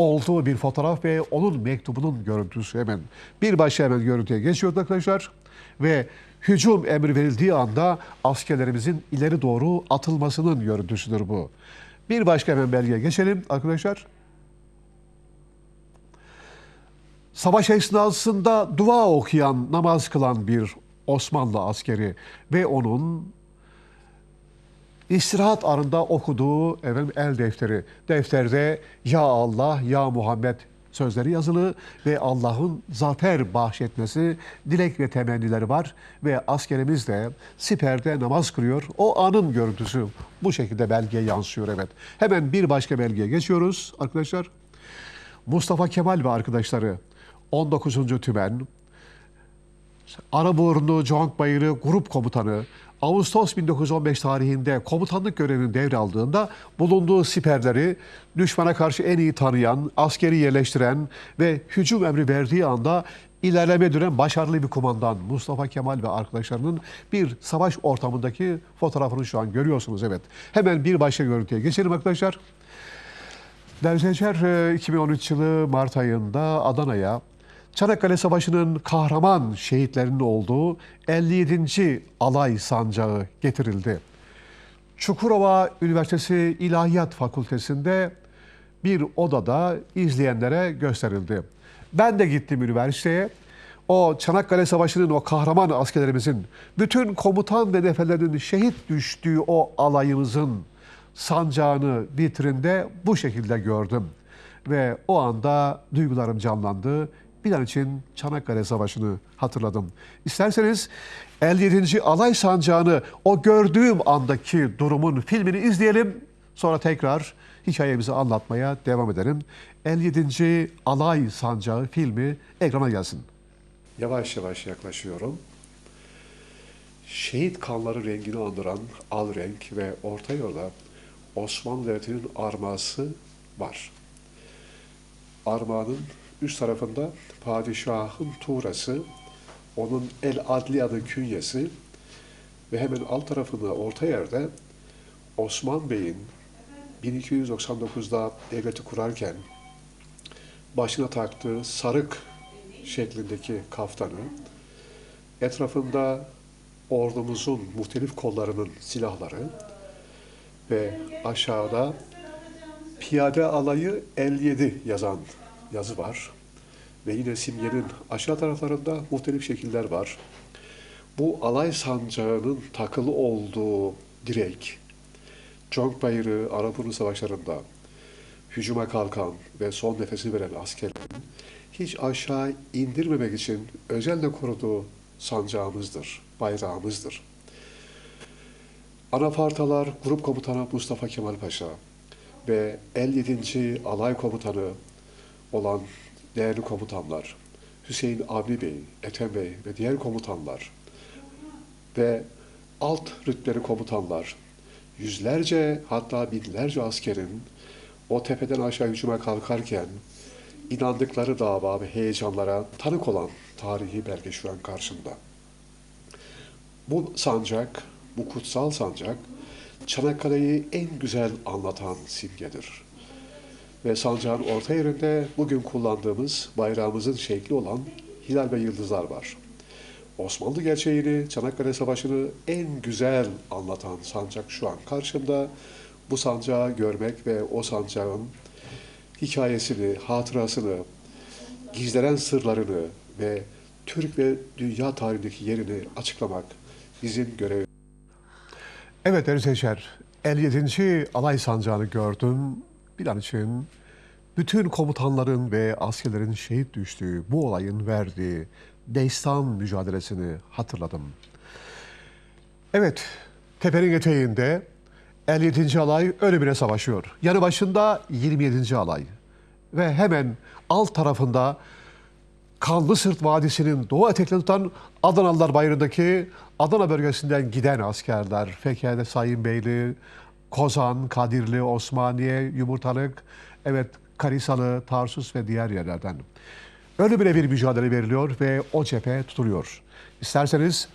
olduğu bir fotoğraf ve onun mektubunun görüntüsü hemen. Bir başka hemen görüntüye geçiyoruz arkadaşlar. Ve hücum emri verildiği anda askerlerimizin ileri doğru atılmasının görüntüsüdür bu. Bir başka hemen belgeye geçelim arkadaşlar. Savaş esnasında dua okuyan, namaz kılan bir Osmanlı askeri ve onun istirahat anında okuduğu efendim, el defteri. Defterde Ya Allah, Ya Muhammed sözleri yazılı ve Allah'ın zafer bahşetmesi, dilek ve temennileri var. Ve askerimiz de siperde namaz kılıyor. O anın görüntüsü bu şekilde belgeye yansıyor evet. Hemen bir başka belgeye geçiyoruz arkadaşlar. Mustafa Kemal ve arkadaşları 19. Tümen, Araburnu Conk Bayırı Grup Komutanı Ağustos 1915 tarihinde komutanlık görevini devraldığında bulunduğu siperleri düşmana karşı en iyi tanıyan, askeri yerleştiren ve hücum emri verdiği anda ilerleme dönen başarılı bir kumandan Mustafa Kemal ve arkadaşlarının bir savaş ortamındaki fotoğrafını şu an görüyorsunuz evet. Hemen bir başka görüntüye geçelim arkadaşlar. Değerli izleyiciler, e, 2013 yılı Mart ayında Adana'ya Çanakkale Savaşı'nın kahraman şehitlerinin olduğu 57. Alay Sancağı getirildi. Çukurova Üniversitesi İlahiyat Fakültesi'nde bir odada izleyenlere gösterildi. Ben de gittim üniversiteye. O Çanakkale Savaşı'nın o kahraman askerlerimizin, bütün komutan ve neferlerin şehit düştüğü o alayımızın sancağını vitrinde bu şekilde gördüm. Ve o anda duygularım canlandı. Bir an için Çanakkale Savaşı'nı hatırladım. İsterseniz 57. Alay Sancağı'nı o gördüğüm andaki durumun filmini izleyelim. Sonra tekrar hikayemizi anlatmaya devam edelim. 57. Alay Sancağı filmi ekrana gelsin. Yavaş yavaş yaklaşıyorum. Şehit kanları rengini andıran al renk ve orta yolda Osmanlı Devleti'nin arması var. Armağanın üst tarafında padişahın tuğrası, onun El Adli adı künyesi ve hemen alt tarafında orta yerde Osman Bey'in 1299'da devleti kurarken başına taktığı sarık şeklindeki kaftanı, etrafında ordumuzun muhtelif kollarının silahları ve aşağıda Piyade Alayı 57 yazan yazı var. Ve yine simgenin aşağı taraflarında muhtelif şekiller var. Bu alay sancağının takılı olduğu direk, Conk Bayırı, Arapuru savaşlarında hücuma kalkan ve son nefesi veren askerlerin hiç aşağı indirmemek için özenle koruduğu sancağımızdır, bayrağımızdır. Anafartalar Grup Komutanı Mustafa Kemal Paşa ve 57. Alay Komutanı olan değerli komutanlar, Hüseyin Avni Bey, Ethem Bey ve diğer komutanlar ve alt rütbeli komutanlar, yüzlerce hatta binlerce askerin o tepeden aşağı hücuma kalkarken inandıkları dava ve heyecanlara tanık olan tarihi belge şu an karşımda. Bu sancak, bu kutsal sancak Çanakkale'yi en güzel anlatan simgedir. Ve sancağın orta yerinde bugün kullandığımız bayrağımızın şekli olan hilal ve yıldızlar var. Osmanlı gerçeğini, Çanakkale Savaşı'nı en güzel anlatan sancak şu an karşımda. Bu sancağı görmek ve o sancağın hikayesini, hatırasını, gizlenen sırlarını ve Türk ve dünya tarihindeki yerini açıklamak bizim görevimiz. Evet değerli seyirciler, 57. Alay Sancağı'nı gördüm. İçin bütün komutanların ve askerlerin şehit düştüğü bu olayın verdiği destan mücadelesini hatırladım. Evet, tepenin eteğinde 57. alay ölümüne savaşıyor. Yanı başında 27. alay. Ve hemen alt tarafında Kanlı Sırt Vadisi'nin doğu eteklerini tutan Adanalılar Bayırı'ndaki Adana bölgesinden giden askerler. Fekhiye'de Sayın Beyli, Kozan, Kadirli, Osmaniye, Yumurtalık, evet Karisalı, Tarsus ve diğer yerlerden. Ölümüne bir mücadele veriliyor ve o cephe tutuluyor. İsterseniz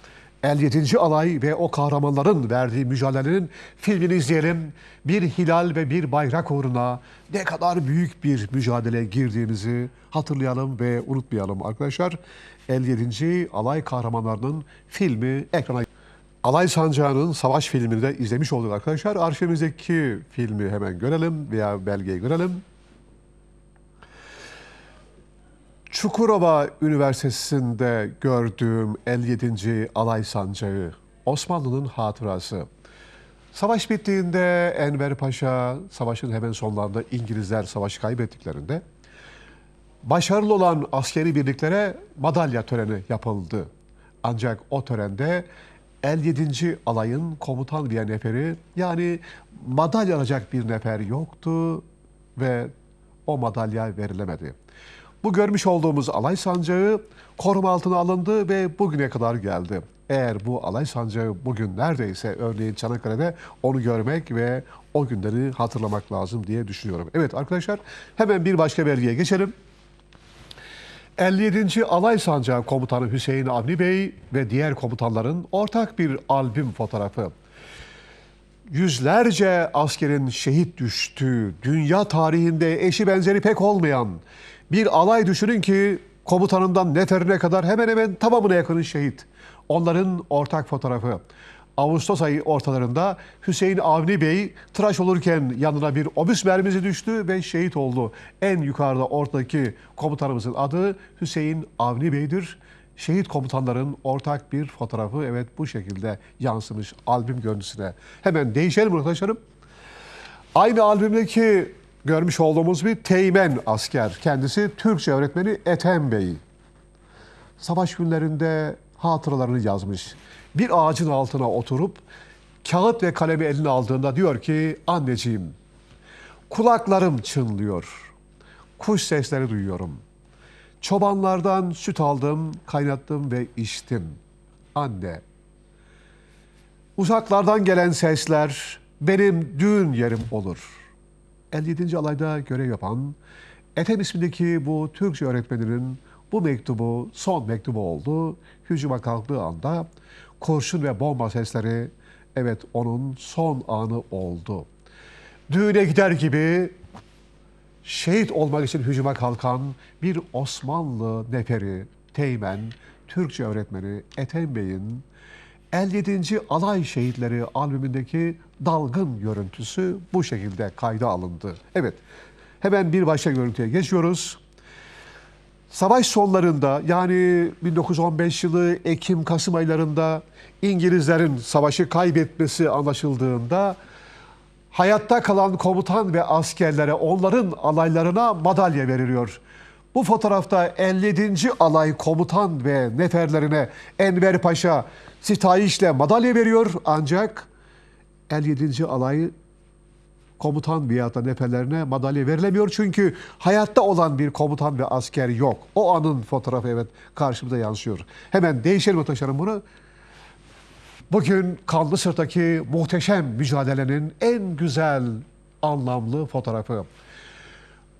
57. alay ve o kahramanların verdiği mücadelenin filmini izleyelim. Bir hilal ve bir bayrak uğruna ne kadar büyük bir mücadele girdiğimizi hatırlayalım ve unutmayalım arkadaşlar. 57. alay kahramanlarının filmi ekrana Alay Sancağı'nın savaş filmini de izlemiş olduk arkadaşlar. Arşivimizdeki filmi hemen görelim veya belgeyi görelim. Çukurova Üniversitesi'nde gördüğüm 57. Alay Sancağı, Osmanlı'nın hatırası. Savaş bittiğinde Enver Paşa, savaşın hemen sonlarında İngilizler savaşı kaybettiklerinde başarılı olan askeri birliklere madalya töreni yapıldı. Ancak o törende 57. alayın komutan bir neferi yani madalya alacak bir nefer yoktu ve o madalya verilemedi. Bu görmüş olduğumuz alay sancağı koruma altına alındı ve bugüne kadar geldi. Eğer bu alay sancağı bugün neredeyse örneğin Çanakkale'de onu görmek ve o günleri hatırlamak lazım diye düşünüyorum. Evet arkadaşlar hemen bir başka belgeye geçelim. 57. Alay Sancağı Komutanı Hüseyin Avni Bey ve diğer komutanların ortak bir albüm fotoğrafı. Yüzlerce askerin şehit düştüğü, dünya tarihinde eşi benzeri pek olmayan bir alay düşünün ki komutanından neferine kadar hemen hemen tamamına yakını şehit. Onların ortak fotoğrafı. Ağustos ayı ortalarında Hüseyin Avni Bey tıraş olurken yanına bir obüs mermisi düştü ve şehit oldu. En yukarıda ortadaki komutanımızın adı Hüseyin Avni Bey'dir. Şehit komutanların ortak bir fotoğrafı evet bu şekilde yansımış albüm görüntüsüne. Hemen değişelim arkadaşlarım. Aynı albümdeki görmüş olduğumuz bir teğmen asker. Kendisi Türkçe öğretmeni Ethem Bey. Savaş günlerinde hatıralarını yazmış. Bir ağacın altına oturup kağıt ve kalemi eline aldığında diyor ki anneciğim kulaklarım çınlıyor. Kuş sesleri duyuyorum. Çobanlardan süt aldım, kaynattım ve içtim. Anne, uzaklardan gelen sesler benim düğün yerim olur. 57. alayda görev yapan Ethem ismindeki bu Türkçe öğretmeninin bu mektubu son mektubu oldu. Hücuma kalktığı anda kurşun ve bomba sesleri evet onun son anı oldu. Düğüne gider gibi şehit olmak için hücuma kalkan bir Osmanlı neferi, Teğmen, Türkçe öğretmeni Ethem Bey'in 57. Alay Şehitleri albümündeki dalgın görüntüsü bu şekilde kayda alındı. Evet, hemen bir başka görüntüye geçiyoruz. Savaş sonlarında yani 1915 yılı Ekim-Kasım aylarında İngilizlerin savaşı kaybetmesi anlaşıldığında hayatta kalan komutan ve askerlere onların alaylarına madalya veriliyor. Bu fotoğrafta 57. alay komutan ve neferlerine Enver Paşa sitayişle madalya veriyor ancak 57. alay komutan veyahut da neferlerine madalya verilemiyor. Çünkü hayatta olan bir komutan ve asker yok. O anın fotoğrafı evet karşımıza yansıyor. Hemen değişelim arkadaşlarım bunu. Bugün Kanlı Sırt'taki muhteşem mücadelenin en güzel anlamlı fotoğrafı.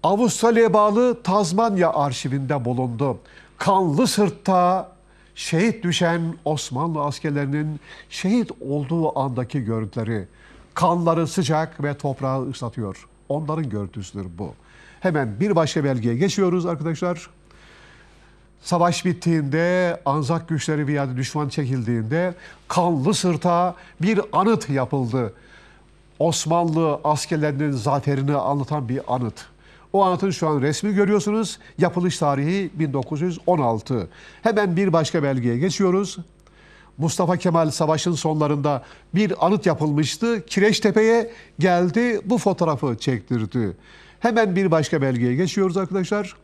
Avustralya'ya bağlı Tazmanya arşivinde bulundu. Kanlı Sırt'ta şehit düşen Osmanlı askerlerinin şehit olduğu andaki görüntüleri. Kanları sıcak ve toprağı ıslatıyor. Onların görüntüsüdür bu. Hemen bir başka belgeye geçiyoruz arkadaşlar. Savaş bittiğinde, Anzak güçleri bir düşman çekildiğinde kanlı sırta bir anıt yapıldı. Osmanlı askerlerinin zaferini anlatan bir anıt. O anıtın şu an resmi görüyorsunuz. Yapılış tarihi 1916. Hemen bir başka belgeye geçiyoruz. Mustafa Kemal savaşın sonlarında bir anıt yapılmıştı. Kireçtepe'ye geldi bu fotoğrafı çektirdi. Hemen bir başka belgeye geçiyoruz arkadaşlar.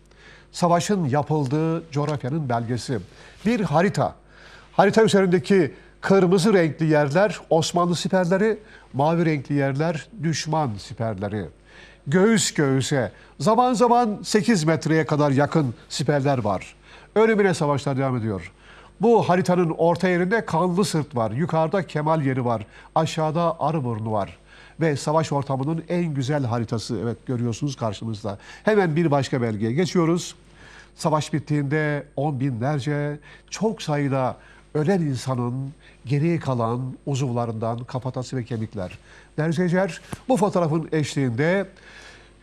Savaşın yapıldığı coğrafyanın belgesi. Bir harita. Harita üzerindeki kırmızı renkli yerler Osmanlı siperleri, mavi renkli yerler düşman siperleri. Göğüs göğüse zaman zaman 8 metreye kadar yakın siperler var. Ölümüne savaşlar devam ediyor. Bu haritanın orta yerinde Kanlı Sırt var. Yukarıda Kemal yeri var. Aşağıda Arıburnu var. Ve savaş ortamının en güzel haritası. Evet görüyorsunuz karşımızda. Hemen bir başka belgeye geçiyoruz. Savaş bittiğinde on binlerce çok sayıda ölen insanın geriye kalan uzuvlarından kafatası ve kemikler. Değerli bu fotoğrafın eşliğinde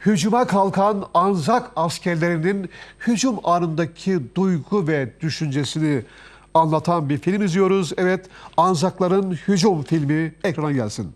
hücuma kalkan Anzak askerlerinin hücum anındaki duygu ve düşüncesini anlatan bir film izliyoruz. Evet, Anzakların hücum filmi ekrana gelsin.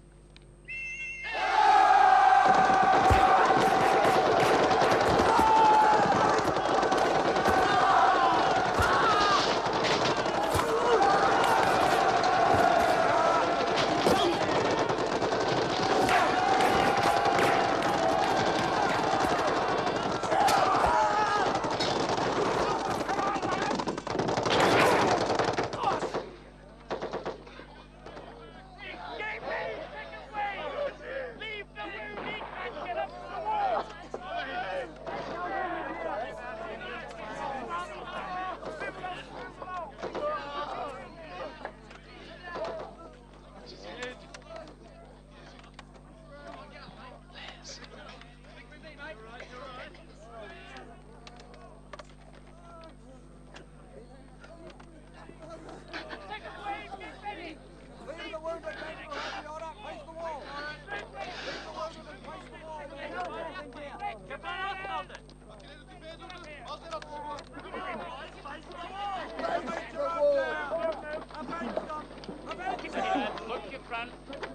on.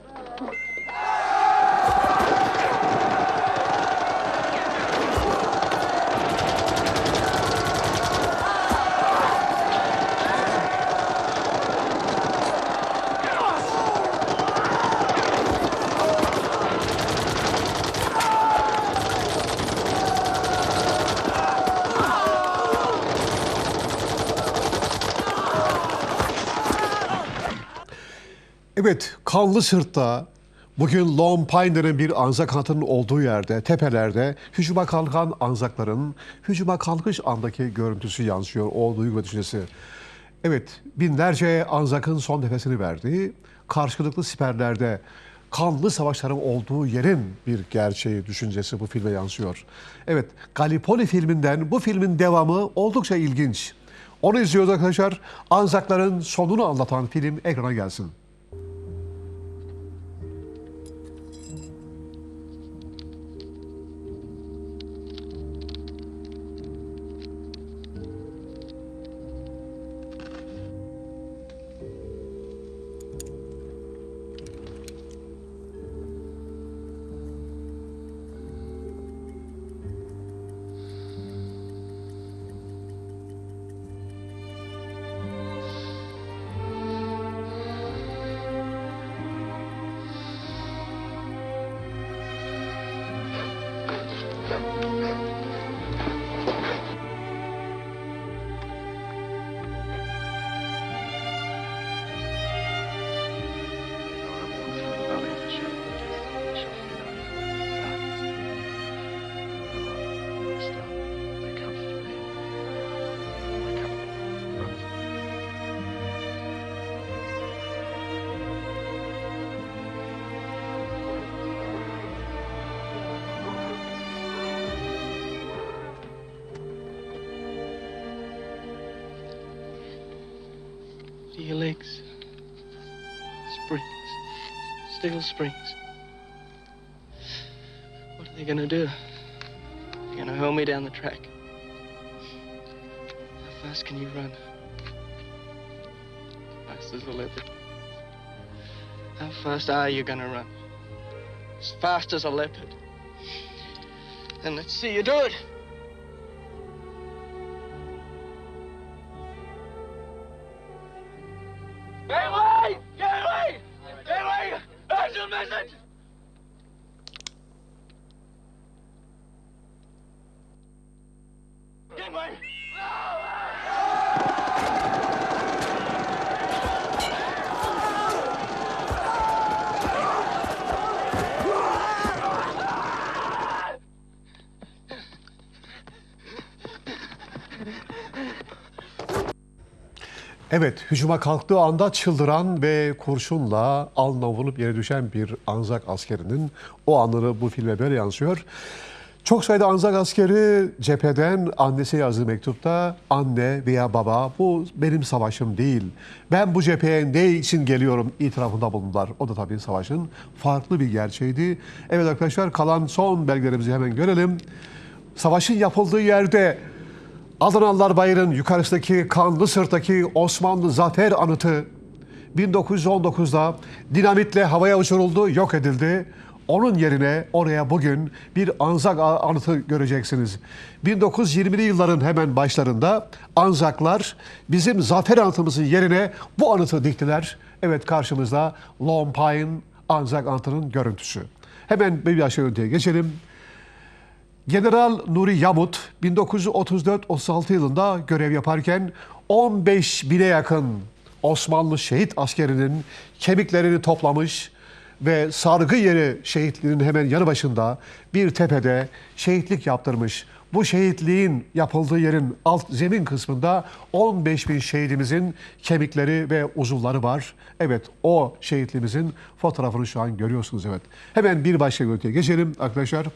Evet, Kanlı Sırt'ta bugün Lone Pine denen bir Anzak antının olduğu yerde, tepelerde hücuma kalkan Anzakların hücuma kalkış andaki görüntüsü yansıyor, o duygu ve düşüncesi. Evet, binlerce Anzak'ın son nefesini verdiği, karşılıklı siperlerde kanlı savaşların olduğu yerin bir gerçeği, düşüncesi bu filme yansıyor. Evet, Gallipoli filminden bu filmin devamı oldukça ilginç. Onu izliyoruz arkadaşlar. Anzakların sonunu anlatan film ekrana gelsin. Your legs. Springs. Steel springs. What are they gonna do? They're gonna hurl me down the track. How fast can you run? As fast as a leopard. How fast are you gonna run? As fast as a leopard. Then let's see you do it. Evet, hücuma kalktığı anda çıldıran ve kurşunla alnına vurup yere düşen bir Anzak askerinin o anları bu filme böyle yansıyor. Çok sayıda Anzak askeri cepheden annesi yazdığı mektupta anne veya baba bu benim savaşım değil. Ben bu cepheye ne için geliyorum itirafında bulundular. O da tabii savaşın farklı bir gerçeğiydi. Evet arkadaşlar kalan son belgelerimizi hemen görelim. Savaşın yapıldığı yerde Adanalılar Bayır'ın yukarısındaki kanlı sırttaki Osmanlı Zafer Anıtı 1919'da dinamitle havaya uçuruldu, yok edildi. Onun yerine oraya bugün bir Anzak anıtı göreceksiniz. 1920'li yılların hemen başlarında Anzaklar bizim zafer anıtımızın yerine bu anıtı diktiler. Evet karşımızda Lone Pine Anzak anıtının görüntüsü. Hemen bir aşağı öteye geçelim. General Nuri Yamut 1934-36 yılında görev yaparken 15 bine yakın Osmanlı şehit askerinin kemiklerini toplamış ve sargı yeri şehitliğinin hemen yanı başında bir tepede şehitlik yaptırmış. Bu şehitliğin yapıldığı yerin alt zemin kısmında 15 bin şehidimizin kemikleri ve uzuvları var. Evet o şehitliğimizin fotoğrafını şu an görüyorsunuz evet. Hemen bir başka görüntüye geçelim arkadaşlar.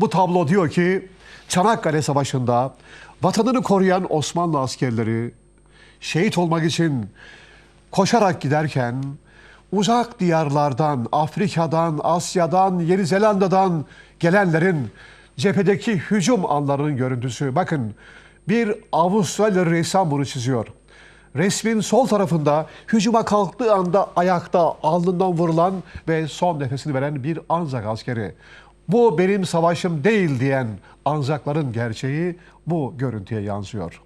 Bu tablo diyor ki Çanakkale Savaşı'nda vatanını koruyan Osmanlı askerleri şehit olmak için koşarak giderken uzak diyarlardan, Afrika'dan, Asya'dan, Yeni Zelanda'dan gelenlerin cephedeki hücum anlarının görüntüsü. Bakın bir Avustralyalı ressam bunu çiziyor. Resmin sol tarafında hücuma kalktığı anda ayakta alnından vurulan ve son nefesini veren bir Anzak askeri. Bu benim savaşım değil diyen Anzakların gerçeği bu görüntüye yansıyor.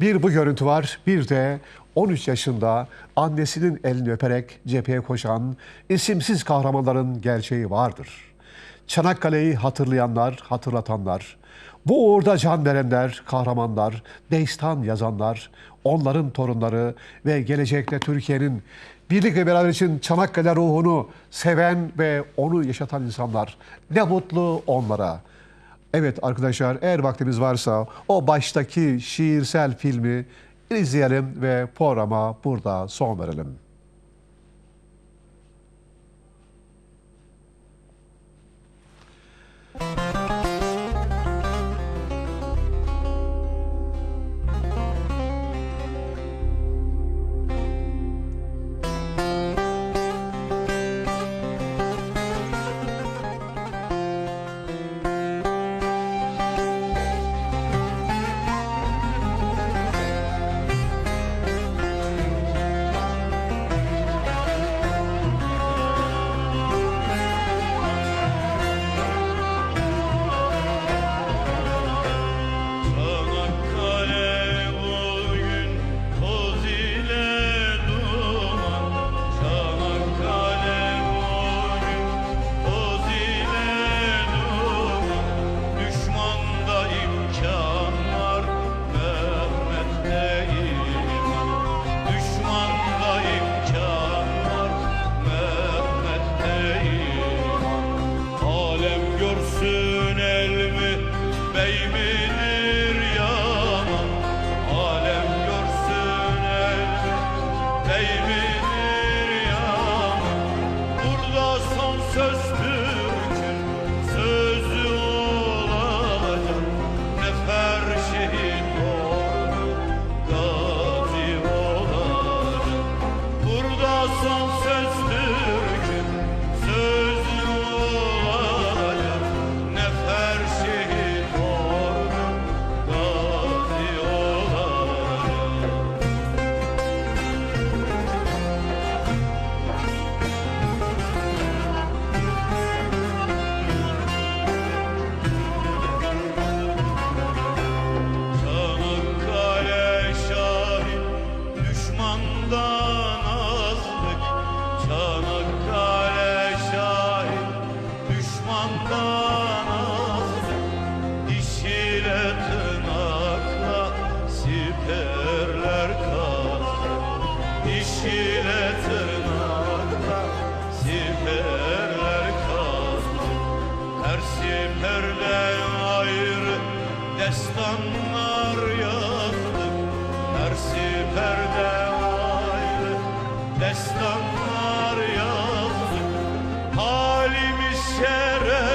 Bir bu görüntü var, bir de 13 yaşında annesinin elini öperek cepheye koşan isimsiz kahramanların gerçeği vardır. Çanakkale'yi hatırlayanlar, hatırlatanlar, bu uğurda can verenler, kahramanlar, destan yazanlar, onların torunları ve gelecekte Türkiye'nin birlik ve beraber için Çanakkale ruhunu seven ve onu yaşatan insanlar. Ne mutlu onlara. Evet arkadaşlar eğer vaktimiz varsa o baştaki şiirsel filmi izleyelim ve programa burada son verelim. Destanlar yazdık Halimiz şer